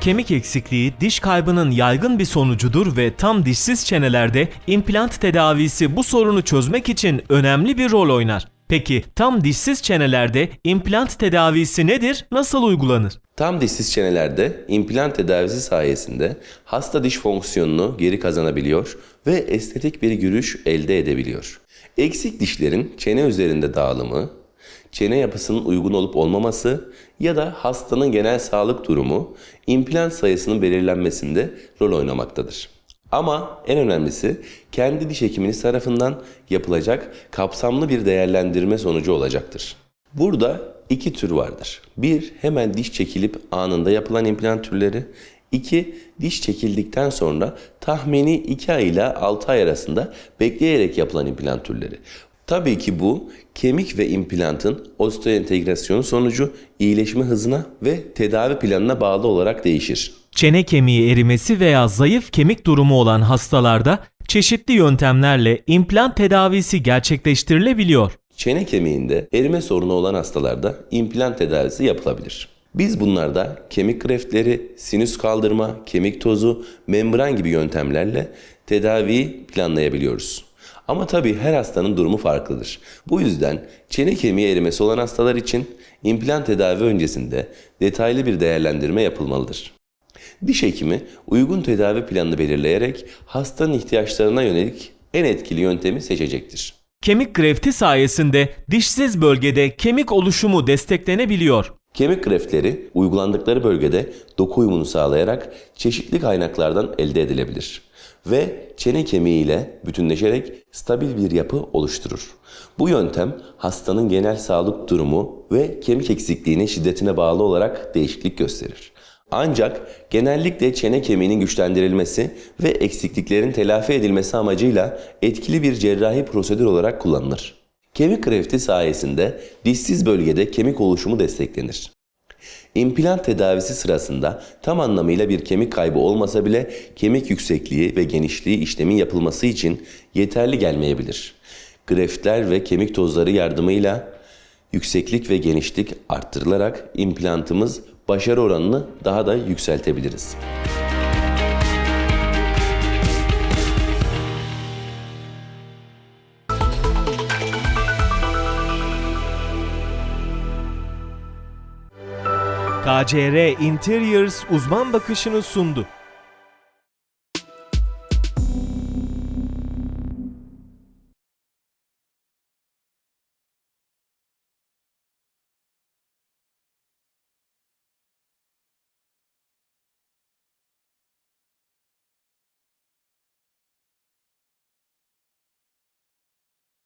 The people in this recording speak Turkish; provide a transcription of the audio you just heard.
Kemik eksikliği diş kaybının yaygın bir sonucudur ve tam dişsiz çenelerde implant tedavisi bu sorunu çözmek için önemli bir rol oynar. Peki tam dişsiz çenelerde implant tedavisi nedir, nasıl uygulanır? Tam dişsiz çenelerde implant tedavisi sayesinde hasta diş fonksiyonunu geri kazanabiliyor ve estetik bir görüş elde edebiliyor. Eksik dişlerin çene üzerinde dağılımı, çene yapısının uygun olup olmaması ya da hastanın genel sağlık durumu implant sayısının belirlenmesinde rol oynamaktadır. Ama en önemlisi kendi diş hekiminiz tarafından yapılacak kapsamlı bir değerlendirme sonucu olacaktır. Burada iki tür vardır. Bir, hemen diş çekilip anında yapılan implant türleri. İki, diş çekildikten sonra tahmini 2 ay ile 6 ay arasında bekleyerek yapılan implant türleri. Tabii ki bu kemik ve implantın osteoentegrasyonu sonucu iyileşme hızına ve tedavi planına bağlı olarak değişir. Çene kemiği erimesi veya zayıf kemik durumu olan hastalarda çeşitli yöntemlerle implant tedavisi gerçekleştirilebiliyor. Çene kemiğinde erime sorunu olan hastalarda implant tedavisi yapılabilir. Biz bunlarda kemik greftleri, sinüs kaldırma, kemik tozu, membran gibi yöntemlerle tedaviyi planlayabiliyoruz. Ama tabii her hastanın durumu farklıdır. Bu yüzden çene kemiği erimesi olan hastalar için implant tedavi öncesinde detaylı bir değerlendirme yapılmalıdır. Diş hekimi uygun tedavi planını belirleyerek hastanın ihtiyaçlarına yönelik en etkili yöntemi seçecektir. Kemik grefti sayesinde dişsiz bölgede kemik oluşumu desteklenebiliyor. Kemik greftleri uygulandıkları bölgede doku uyumunu sağlayarak çeşitli kaynaklardan elde edilebilir ve çene kemiği ile bütünleşerek stabil bir yapı oluşturur. Bu yöntem hastanın genel sağlık durumu ve kemik eksikliğinin şiddetine bağlı olarak değişiklik gösterir. Ancak genellikle çene kemiğinin güçlendirilmesi ve eksikliklerin telafi edilmesi amacıyla etkili bir cerrahi prosedür olarak kullanılır. Kemik grefti sayesinde dişsiz bölgede kemik oluşumu desteklenir. İmplant tedavisi sırasında tam anlamıyla bir kemik kaybı olmasa bile kemik yüksekliği ve genişliği işlemin yapılması için yeterli gelmeyebilir. Greftler ve kemik tozları yardımıyla yükseklik ve genişlik arttırılarak implantımız başarı oranını daha da yükseltebiliriz. KCR Interiors uzman bakışını sundu.